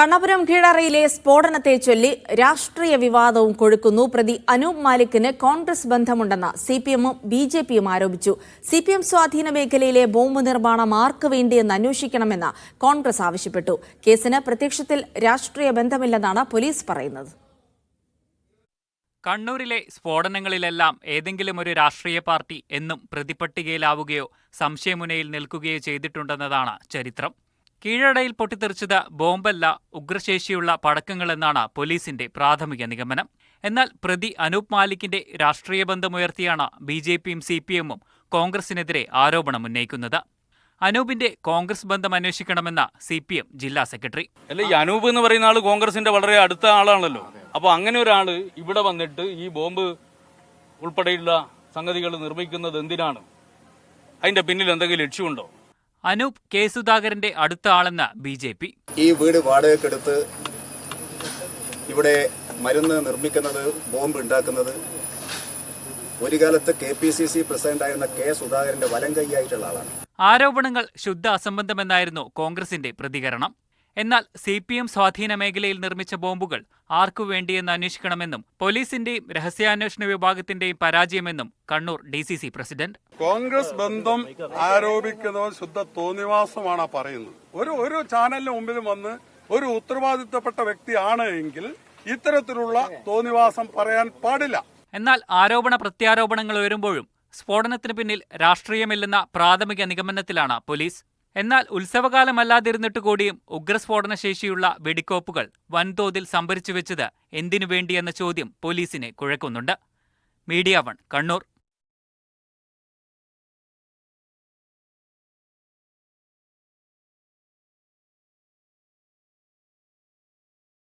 കണ്ണപുരം കീഴറയിലെ സ്ഫോടനത്തെ ചൊല്ലി രാഷ്ട്രീയ വിവാദവും കൊഴുക്കുന്നു. പ്രതി അനൂപ് മാലിക്കിന് കോൺഗ്രസ് ബന്ധമുണ്ടെന്ന് സി പി എമ്മും ബി ജെ പിയും ആരോപിച്ചു. സി പി എം സ്വാധീന മേഖലയിലെ ബോംബ് നിർമ്മാണം ആർക്ക് വേണ്ടിയെന്ന് അന്വേഷിക്കണമെന്ന് കോൺഗ്രസ് ആവശ്യപ്പെട്ടു. കേസിന് പ്രത്യക്ഷത്തിൽ രാഷ്ട്രീയ ബന്ധമില്ലെന്നാണ് പോലീസ് പറയുന്നത്. കണ്ണൂരിലെ സ്ഫോടനങ്ങളിലെല്ലാം ഏതെങ്കിലും ഒരു രാഷ്ട്രീയ പാർട്ടി എന്നും പ്രതിപട്ടികയിലാവുകയോ സംശയമുനയിൽ നിൽക്കുകയോ ചെയ്തിട്ടുണ്ടെന്നതാണ് ചരിത്രം. കീഴടയിൽ പൊട്ടിത്തെറിച്ചത് ബോംബല്ല ഉഗ്രശേഷിയുള്ള പടക്കങ്ങളെന്നാണ് പോലീസിന്റെ പ്രാഥമിക നിഗമനം. എന്നാൽ പ്രതി അനൂപ് മാലിക്കിന്റെ രാഷ്ട്രീയ ബന്ധമുയർത്തിയാണ് ബി ജെ പിയും സി പി എമ്മും കോൺഗ്രസിനെതിരെ ആരോപണം ഉന്നയിക്കുന്നത്. അനൂപിന്റെ കോൺഗ്രസ് ബന്ധം അന്വേഷിക്കണമെന്ന സി പി എം ജില്ലാ സെക്രട്ടറി. അല്ല ഈ അനൂപ് എന്ന് പറയുന്ന ആൾ കോൺഗ്രസിന്റെ വളരെ അടുത്ത ആളാണല്ലോ. അപ്പൊ അങ്ങനെ ഒരാൾ ഇവിടെ വന്നിട്ട് ഈ ബോംബ് ഉൾപ്പെടെയുള്ള സംഗതികൾ നിർമ്മിക്കുന്നത് എന്തിനാണ്? അതിന്റെ പിന്നിൽ എന്തെങ്കിലും ലക്ഷ്യമുണ്ടോ അനൂപ് കെ സുധാകരന്റെ അടുത്ത ആളെന്ന ബി ജെ പി. ഈ വീട് വാടകയ്ക്കെടുത്ത് ഇവിടെ മരുന്ന് നിർമ്മിക്കുന്നത് ബോംബ് ഉണ്ടാക്കുന്നത് ഒരു കാലത്ത് കെ പി സി സി പ്രസിഡന്റായിരുന്ന കെ സുധാകരന്റെ വലം കൈയായിട്ടുള്ള ആളാണ്. ആരോപണങ്ങൾ ശുദ്ധ അസംബന്ധമെന്നായിരുന്നു കോൺഗ്രസിന്റെ പ്രതികരണം. എന്നാൽ സി പി എം സ്വാധീന മേഖലയിൽ നിർമ്മിച്ച ബോംബുകൾ ആർക്കു വേണ്ടിയെന്ന് അന്വേഷിക്കണമെന്നും പോലീസിന്റെയും രഹസ്യാന്വേഷണ വിഭാഗത്തിന്റെയും പരാജയമെന്നും Kannur D C C president Congress ബന്ധം ആരോപിക്കുന്നവൻ ശുദ്ധ തോന്നിവാസമാണ് പറയുന്നത്. ഒരു ഒരു ചാനലിന് മുമ്പിൽ വന്ന് ഒരു ഉത്തരവാദിത്തപ്പെട്ട വ്യക്തിയാണ് എങ്കിൽ ഇത്തരത്തിലുള്ള തോന്നിവാസം പറയാൻ പാടില്ല. എന്നാൽ ആരോപണ പ്രത്യാരോപണങ്ങൾ ഉയരുമ്പോഴും സ്ഫോടനത്തിന് പിന്നിൽ രാഷ്ട്രീയമില്ലെന്ന പ്രാഥമിക നിഗമനത്തിലാണ് പോലീസ്. എന്നാൽ ഉത്സവകാലമല്ലാതിരുന്നിട്ട് കൂടിയും ഉഗ്രസ്ഫോടന ശേഷിയുള്ള വെടിക്കോപ്പുകൾ വൻതോതിൽ സംഭരിച്ചു വെച്ചത് എന്തിനു വേണ്ടിയെന്ന ചോദ്യം പോലീസിനെ കുഴക്കുന്നുണ്ട്. Media one Kannur.